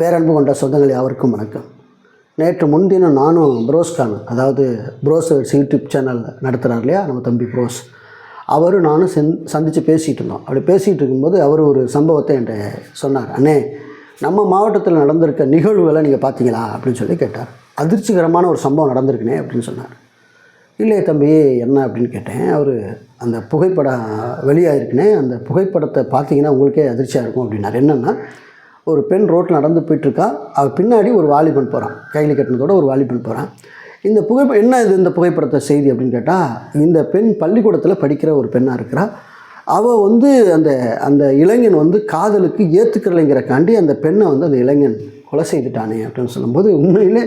பேரன்பு கொண்ட சொந்தங்கள் யாவருக்கும் வணக்கம். நேற்று முன்தினம் நானும் புரோஸ்கான் அதாவது ப்ரோஸ் யூடியூப் சேனல் நடத்துகிறார் இல்லையா நம்ம தம்பி புரோஸ். அவரும் நானும் சென் சந்தித்து பேசிகிட்டு இருந்தோம். அப்படி பேசிகிட்டு இருக்கும்போது அவர் ஒரு சம்பவத்தை என்கிட்ட சொன்னார். அண்ணே நம்ம மாவட்டத்தில் நடந்திருக்க நிகழ்வுகளை நீங்கள் பார்த்தீங்களா அப்படின்னு சொல்லி கேட்டார். அதிர்ச்சிகரமான ஒரு சம்பவம் நடந்திருக்குனே அப்படின்னு சொன்னார். இல்லையே தம்பி என்ன? அப்படின்னு கேட்டேன். அவர் அந்த புகைப்படம் வெளியாகிருக்குனே அந்த புகைப்படத்தை பார்த்தீங்கன்னா உங்களுக்கே அதிர்ச்சியாக இருக்கும் அப்படின்னார். என்னென்னா ஒரு பெண் ரோட்டில் நடந்து போயிட்டுருக்கா. அவள் பின்னாடி ஒரு வாலிபன் போகிறான் கையில் கட்டினதோட ஒரு வாலிபன் போகிறான் இந்த புகைப்படம் என்ன இது இந்த புகைப்படத்தை செய்தி அப்படின்னு கேட்டால் இந்த பெண் பள்ளிக்கூடத்தில் படிக்கிற ஒரு பெண்ணாக இருக்கிறா. அவள் வந்து அந்த அந்த இளைஞன் வந்து காதலுக்கு ஏற்றுக்கிறலைங்கிறக்காண்டி அந்த பெண்ணை வந்து அந்த இளைஞன் கொலை செய்துட்டானே அப்படின்னு சொல்லும்போது உண்மையிலே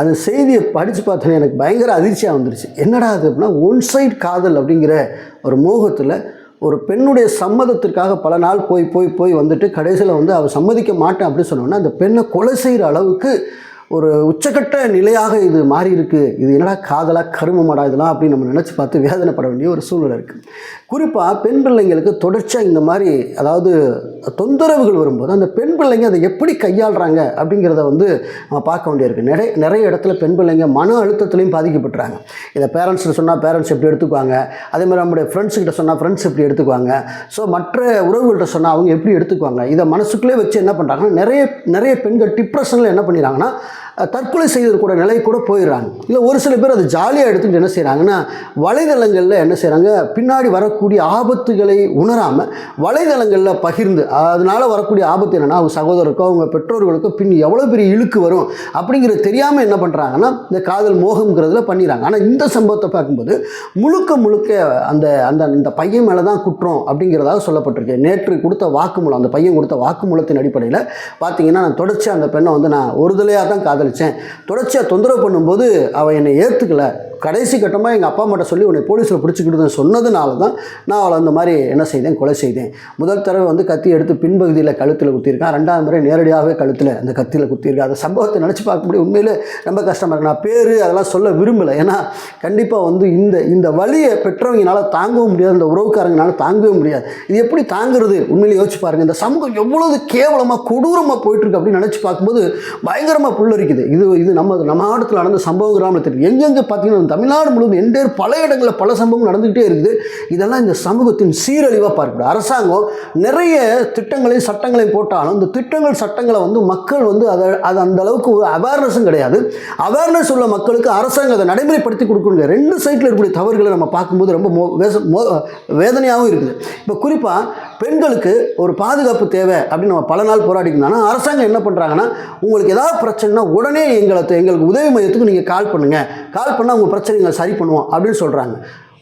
அந்த செய்தியை படித்து பார்த்தோன்னே எனக்கு பயங்கர அதிர்ச்சியாக வந்துருச்சு. என்னடா அது அப்படின்னா ஒன் சைட் காதல் அப்படிங்கிற ஒரு மோகத்தில் ஒரு பெண்ணுடைய சம்மதத்திற்காக பல நாள் போய் போய் போய் வந்துட்டு கடைசியில் வந்து அவள் சம்மதிக்க மாட்டேன் அப்படின்னு சொன்னோன்னா அந்த பெண்ணை கொலை செய்கிற அளவுக்கு ஒரு உச்சக்கட்ட நிலையாக இது மாறி இருக்கு இது என்னடா காதலா கருமமாடா இதெல்லாம் அப்படின்னு நம்ம நினச்சி பார்த்து வேதனைப்பட வேண்டிய ஒரு சூழ்நிலை இருக்குது குறிப்பாக பெண் பிள்ளைங்களுக்கு தொடர்ச்சியாக இந்த மாதிரி அதாவது தொந்தரவுகள் வரும்போது அந்த பெண் பிள்ளைங்க அதை எப்படி கையாளுறாங்க அப்படிங்கிறத வந்து நம்ம பார்க்க வேண்டியிருக்கு. நிறைய நிறைய இடத்துல பெண் பிள்ளைங்க மன அழுத்தத்துலையும் பாதிக்கப்பட்டுறாங்க. இதை பேரண்ட்ஸ்கிட்ட சொன்னால் பேரண்ட்ஸ் எப்படி எடுத்துக்குவாங்க? அதே மாதிரி நம்முடைய ஃப்ரெண்ட்ஸ்கிட்ட சொன்னால் ஃப்ரெண்ட்ஸ் எப்படி எடுத்துக்குவாங்க? ஸோ மற்ற உறவுகள்கிட்ட சொன்னால் அவங்க எப்படி எடுத்துக்குவாங்க? இதை மனசுக்குள்ளே வச்சு என்ன பண்ணுறாங்கன்னா நிறைய நிறைய பெண்கள் டிப்ரெஷனில் என்ன பண்ணிடுறாங்கன்னா தற்கொலை செய்யக்கூடிய நிலை கூட போயிடுறாங்க. இல்லை ஒரு சில பேர் அதை ஜாலியாக எடுத்துகிட்டு என்ன செய்கிறாங்கன்னா வலைதளங்களில் என்ன செய்கிறாங்க பின்னாடி வரக்கூடிய ஆபத்துகளை உணராமல் வலைதளங்களில் பகிர்ந்து அதனால் வரக்கூடிய ஆபத்து என்னென்னா அவங்க சகோதரருக்கோ அவங்க பெற்றோர்களுக்கோ பின் எவ்வளோ பெரிய இழுக்கு வரும் அப்படிங்கிறது தெரியாமல் என்ன பண்ணுறாங்கன்னா இந்த காதல் மோகம்ங்கிறதுல பண்ணிடுறாங்க. ஆனால் இந்த சம்பவத்தை பார்க்கும்போது முழுக்க முழுக்க அந்த அந்த இந்த பையன் மேலே தான் குற்றம் அப்படிங்கிறதாக சொல்லப்பட்டிருக்கு. நேற்று கொடுத்த வாக்குமூலம் அந்த பையன் கொடுத்த வாக்குமூலத்தின் அடிப்படையில் பார்த்தீங்கன்னா நான் தொடர்ச்சி அந்த பெண்ணை வந்து நான் ஒரு தலையாக தான் காதலித்தேன் தொடர்ச்சியாக தொந்தரவு பண்ணும்போது அவள் என்னை ஏற்றுக்கல கடைசி கட்டமாக எங்கள் அப்பா அம்மாட்ட சொல்லி உன்னை போலீஸில் பிடிச்சிக்கிட்டு சொன்னதுனால தான் நான் அவளை அந்த மாதிரி என்ன செய்தேன் கொலை செய்தேன். முதல் தடவை வந்து கத்தி எடுத்து பின்பகுதியில் கழுத்தில் குத்திருக்கான் ரெண்டாவது முறை நேரடியாகவே கழுத்தில் அந்த கத்தியில் குத்திருக்கேன் அந்த சம்பவத்தை நினச்சி பார்க்க முடியும். உண்மையிலே ரொம்ப கஷ்டமாக இருக்கு. நான் பேர் அதெல்லாம் சொல்ல விரும்பலை. ஏன்னா கண்டிப்பாக வந்து இந்த இந்த வழியை பெற்றவங்கனால தாங்கவும் முடியாது. இந்த உறவுக்காரங்கனால தாங்கவே முடியாது. இது எப்படி தாங்குறது? உண்மையிலே யோசிச்சு பாருங்கள் இந்த சமூகம் எவ்வளவு கேவலமாக கொடூரமாக போயிட்டுருக்கு அப்படின்னு நினச்சி பார்க்கும்போது பயங்கரமாக விவரிக்குது இது இது நம்ம நம்ம மாவட்டத்தில் நடந்த சம்பவம் கிராமத்தில் எங்கெங்கே பார்த்தீங்கன்னா தமிழ்நாடு முழுவதும் எண்டே பல இடங்களில் பல சம்பவம் நடந்துக்கிட்டே இருக்குது. இதெல்லாம் இந்த சமூகத்தின் சீரழிவாக பார்க்கக்கூடாது அரசாங்கம் நிறைய திட்டங்களையும் சட்டங்களையும் போட்டாலும் இந்த திட்டங்கள் சட்டங்களை வந்து மக்கள் வந்து அதை அது அந்த அளவுக்கு ஒரு அவேர்னஸும் கிடையாது. அவேர்னஸ் உள்ள மக்களுக்கு அரசாங்கம் அதை நடைமுறைப்படுத்தி கொடுக்கணுங்க ரெண்டு சைட்டில் இருக்கக்கூடிய தவறுகளை நம்ம பார்க்கும்போது ரொம்ப மோ மோ வேதனையாகவும் இருக்குது. இப்போ குறிப்பாக பெண்களுக்கு ஒரு பாதுகாப்பு தேவை அப்படின்னு நம்ம பல நாள் போராடிக்கணும் அரசாங்கம் என்ன பண்ணுறாங்கன்னா உங்களுக்கு ஏதாவது பிரச்சனைனா உடனே எங்களை எங்களுக்கு உதவி மையத்துக்கு நீங்கள் கால் பண்ணுங்கள் கால் பண்ணால் உங்கள் பிரச்சனைகளை சரி பண்ணுவோம் அப்படின்னு சொல்கிறாங்க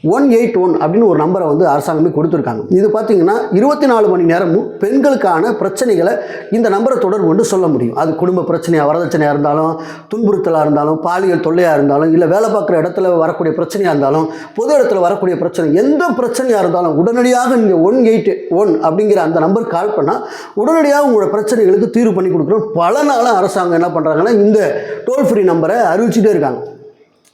ஒன் எயிட் ஒன் அப்படின்னு ஒரு நம்பரை வந்து அரசாங்கமே கொடுத்துருக்காங்க. இது பார்த்தீங்கன்னா இருபத்தி நாலு மணி நேரமும் பெண்களுக்கான பிரச்சனைகளை இந்த நம்பரை தொடர்பு கொண்டு சொல்ல முடியும். அது குடும்ப பிரச்சனையாக வரதட்சணையாக இருந்தாலும் துன்புறுத்தலாக இருந்தாலும் பாலியல் தொல்லையாக இருந்தாலும் இல்லை வேலை பார்க்குற இடத்துல வரக்கூடிய பிரச்சனையாக இருந்தாலும் பொது இடத்துல வரக்கூடிய பிரச்சனை எந்த பிரச்சனையாக இருந்தாலும் உடனடியாக நீங்கள் ஒன் எயிட் ஒன் அப்படிங்கிற அந்த நம்பர் கால் பண்ணால் உடனடியாக உங்களோட பிரச்சனைகளுக்கு தீர்வு பண்ணி கொடுக்குறோம் பல நாளாக அரசாங்கம் என்ன பண்ணுறாங்கன்னா இந்த டோல் ஃப்ரீ நம்பரை அறிவிச்சுட்டே இருக்காங்க.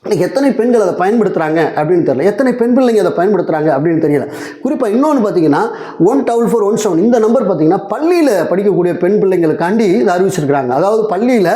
இன்றைக்கி எத்தனை பெண்கள் அதை பயன்படுத்துகிறாங்க அப்படின்னு தெரியல. எத்தனை பெண் பிள்ளைங்க அதை பயன்படுத்துகிறாங்க அப்படின்னு தெரியல. குறிப்பாக இன்னொன்று பார்த்தீங்கன்னா one double four one seven இந்த நம்பர் பார்த்தீங்கன்னா பள்ளியில் படிக்கக்கூடிய பெண் பிள்ளைங்களுக்காண்டி இதை அறிவிச்சிருக்கிறாங்க. அதாவது பள்ளியில்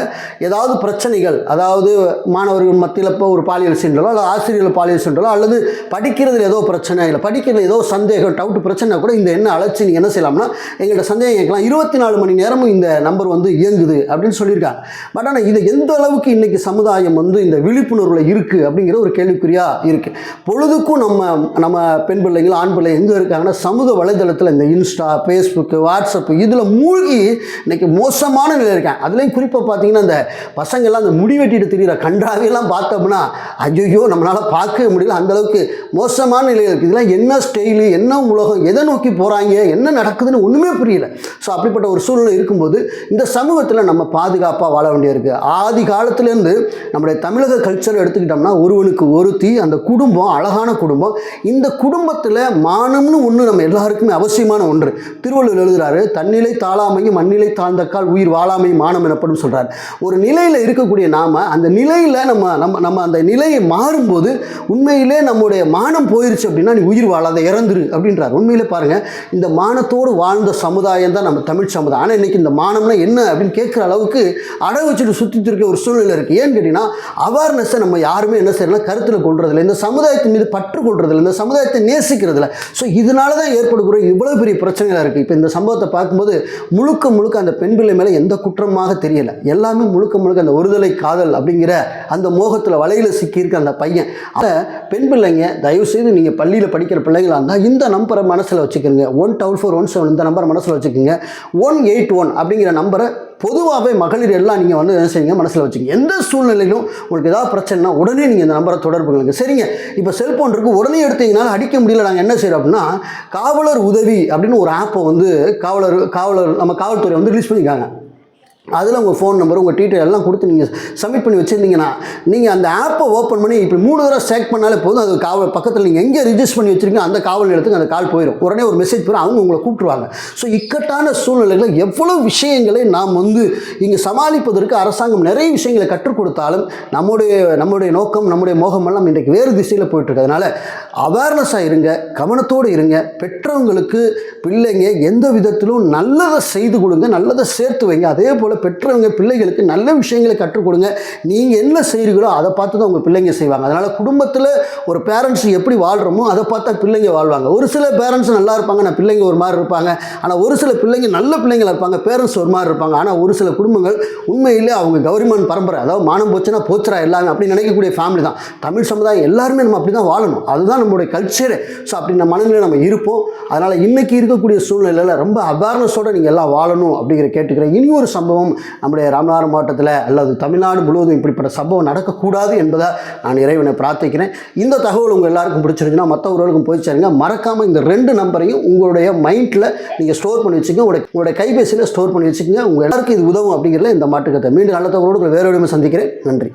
ஏதாவது பிரச்சனைகள் அதாவது மாணவர்கள் மத்தியில் இப்போ ஒரு பாலியல் சீண்டலோ அல்லது ஆசிரியர்கள் பாலியல் சீண்டலோ அல்லது படிக்கிறதுல ஏதோ பிரச்சனை இல்லை படிக்கிறதுல ஏதோ சந்தேகம் டவுட் பிரச்சனை கூட இந்த என்ன அழைச்சி நீங்கள் என்ன செய்யலாம்னா எங்கள்கிட்ட சந்தேகம் கேட்கலாம். இருபத்தி நாலு மணி நேரமும் இந்த நம்பர் வந்து இயங்குது அப்படின்னு சொல்லியிருக்காங்க. பட் ஆனால் இது எந்த அளவுக்கு இன்றைக்கி சமுதாயம் வந்து இந்த விழிப்புணர்வில் இருக்குது அப்படிங்கிற ஒரு கேள்விக்குறியாக இருக்குது பொழுதுக்கும் நம்ம நம்ம பெண் பிள்ளைகள் ஆண் பிள்ளை எங்கே இருக்காங்கன்னா சமூக வலைதளத்தில் இந்த இன்ஸ்டா ஃபேஸ்புக்கு வாட்ஸ்அப்பு இதில் மூழ்கி இன்றைக்கி மோசமான நிலை இருக்காங்க. அதுலேயும் குறிப்பாக பார்த்தீங்கன்னா அந்த பசங்கள்லாம் அந்த முடி வெட்டிட்டு தெரியுற கண்டாவையெல்லாம் பார்த்தோம்னா ஐயோ நம்மளால் பார்க்கவே முடியல. அந்த அளவுக்கு மோசமான நிலையில் இருக்குது இதெல்லாம் என்ன ஸ்டைலு என்ன உலகம் எதை நோக்கி போகிறாங்க என்ன நடக்குதுன்னு ஒன்றுமே புரியல. ஸோ அப்படிப்பட்ட ஒரு சூழ்நிலை இருக்கும்போது இந்த சமூகத்தில் நம்ம பாதுகாப்பாக வாழ வேண்டியிருக்கு ஆதி காலத்துலேருந்து நம்முடைய தமிழக கல்ச்சர் எடுத்துக்கிட்டு எடுத்துக்கிட்டோம்னா ஒருவனுக்கு ஒருத்தி அந்த குடும்பம் அழகான குடும்பம். இந்த குடும்பத்தில் மானம்னு ஒன்று நம்ம எல்லாருக்குமே அவசியமான ஒன்று. திருவள்ளுவர் எழுதுறாரு தன்னிலை தாழாமையும் மண்ணிலை தாழ்ந்தக்கால் உயிர் வாழாமை மானம் எனப்படும் சொல்றார். ஒரு நிலையில் இருக்கக்கூடிய நாம அந்த நிலையில் நம்ம நம்ம நம்ம அந்த நிலையை மாறும்போது உண்மையிலே நம்முடைய மானம் போயிருச்சு அப்படின்னா நீ உயிர் வாழாத இறந்துரு அப்படின்றார். உண்மையிலே பாருங்க இந்த மானத்தோடு வாழ்ந்த சமுதாயம் தான் நம்ம தமிழ் சமுதாயம். ஆனால் இன்னைக்கு இந்த மானம்னா என்ன அப்படின்னு கேட்குற அளவுக்கு அடை வச்சுட்டு சுற்றிட்டு இருக்க ஒரு சூழ்நிலை இருக்குது ஏன்னு கேட்டிங்கன்னா அவேர்னஸை நம்ம யாருமே என்ன செய்யலாம் கருத்தில் கொள்றதில்லை இந்த சமுதாயத்தின் மீது பற்று கொள்றதில்லை இந்த சமுதாயத்தை நேசிக்கிறதில்ல. ஸோ இதனால தான் ஏற்படுகிற இவ்வளோ பெரிய பிரச்சனைகளாக இருக்குது இப்போ இந்த சம்பவத்தை பார்க்கும்போது முழுக்க முழுக்க அந்த பெண் பிள்ளை மேலே எந்த குற்றமாக தெரியல. எல்லாமே முழுக்க முழுக்க அந்த ஒருதலை காதல் அப்படிங்கிற அந்த மோகத்தில் வலையில் சிக்கியிருக்க அந்த பையன். அந்த பெண் பிள்ளைங்க தயவுசெய்து நீங்கள் பள்ளியில் படிக்கிற பிள்ளைங்களாக இருந்தால் இந்த நம்பரை மனசில் வச்சுக்கிறீங்க one double four one seven இந்த நம்பரை மனசில் வச்சுக்கோங்க. ஒன் எயிட் ஒன் அப்படிங்கிற நம்பரை பொதுவாகவே மகளிர் எல்லாம் நீங்கள் வந்து என்ன செய்யுங்க மனசில் வச்சுங்க எந்த சூழ்நிலையிலும் உங்களுக்கு ஏதாவது பிரச்சனைனா உடனே நீங்கள் இந்த நம்பரை தொடர்பு கொள்ளுங்க. சரிங்க. இப்போ செல்ஃபோன் இருக்குது உடனே எடுத்தீங்கனால அடிக்க முடியல. நாங்கள் என்ன செய்கிறோம் அப்படின்னா காவலர் உதவி அப்படின்னு ஒரு ஆப்பை வந்து காவலர் காவலர் நம்ம காவல்துறை வந்து ரிலீஸ் பண்ணியிருக்காங்க அதில் உங்கள் ஃபோன் நம்பர் உங்கள் டீட்டெயில் எல்லாம் கொடுத்து நீங்கள் சப்மிட் பண்ணி வச்சுருந்தீங்கன்னா நீங்கள் அந்த ஆப்பை ஓப்பன் பண்ணி இப்படி மூணு தடவை செலக்ட் பண்ணாலே போதும். அது காவல் பக்கத்தில் நீங்கள் எங்கே ரிஜிஸ்டர் பண்ணி வச்சுருக்கீங்க அந்த காவல் நிலையத்துக்கு அந்த கால் போயிடும் உடனே ஒரு மெசேஜ் போயிடும் அவங்க உங்களை கூப்பிட்டுருவாங்க. ஸோ இக்கட்டான சூழ்நிலைகளில் எவ்வளோ விஷயங்களை நாம் வந்து இங்கே சமாளிப்பதற்கு அரசாங்கம் நிறைய விஷயங்களை கற்றுக் கொடுத்தாலும் நம்முடைய நம்முடைய நோக்கம் நம்முடைய மோகமெல்லாம் இன்றைக்கு வேறு திசையில் போயிட்டுருக்கு. அதனால் அவேர்னஸாக இருங்க கவனத்தோடு இருங்க. பெற்றவங்களுக்கு பிள்ளைங்க எந்த விதத்திலும் நல்லதை செய்து கொடுங்க நல்லதை சேர்த்து வைங்க. அதே போல் பெற்றவங்க பிள்ளைகளுக்கு நல்ல விஷயங்களை கற்றுக் கொடுங்க. நீங்கள் என்ன செய்கிறீங்களோ அதை பார்த்து தான் உங்கள் பிள்ளைங்க செய்வாங்க. அதனால் குடும்பத்தில் ஒரு பேரண்ட்ஸ் எப்படி வாழ்கிறோமோ அதை பார்த்தா பிள்ளைங்க வாழ்வாங்க. ஒரு சில பேரண்ட்ஸ் நல்லா இருப்பாங்க நான் பிள்ளைங்க ஒரு மாதிரி இருப்பாங்க. ஆனால் ஒரு சில பிள்ளைங்க நல்ல பிள்ளைங்களா இருப்பாங்க பேரண்ட்ஸ் ஒரு மாதிரி இருப்பாங்க. ஆனால் ஒரு சில குடும்பங்கள் உண்மையிலே அவங்க கவர்மெண்ட் பரம்பரை அதாவது மானம் போச்சுன்னா போச்சுரா எல்லாமே அப்படின்னு நினைக்கக்கூடிய ஃபேமிலி தான். தமிழ் சமுதாயம் எல்லாருமே நம்ம அப்படி தான் வாழணும். அதுதான் நம்மளுடைய கல்ச்சரு ஸோ அப்படின்ற மனநிலை நம்ம இருப்போம். அதனால் இன்றைக்கி இருக்கக்கூடிய சூழ்நிலையில் ரொம்ப அவேர்னஸோடு நீங்கள் எல்லாம் வாழணும் அப்படிங்கிற கேட்டுக்கிறேன். இனி ஒரு சம்பவம் நம்முடைய ராமநாதபுரம் மாவட்டத்தில் அல்லது தமிழ்நாடு முழுவதும் இப்படிப்பட்ட சம்பவம் நடக்கக்கூடாது என்பதை நான் இறைவனை பிரார்த்திக்கிறேன். இந்த தகவல் உங்கள் எல்லாருக்கும் பிடிச்சிருந்துச்சுன்னா மற்றவர்களுக்கும் போய் சேருங்க. மறக்காமல் இந்த ரெண்டு நம்பரையும் உங்களுடைய மைண்டில் நீங்கள் ஸ்டோர் பண்ணி வச்சுக்கோங்க. உங்களுடைய உங்களுடைய கைபேசியில் ஸ்டோர் பண்ணி வச்சுக்கோங்க. உங்கள் எல்லாருக்கும் இது உதவும் அப்படிங்கிறதுல இந்த மாட்டுக்கத்தை மீண்டும் நல்ல தகவலோடு வேறு சந்திக்கிறேன். நன்றி.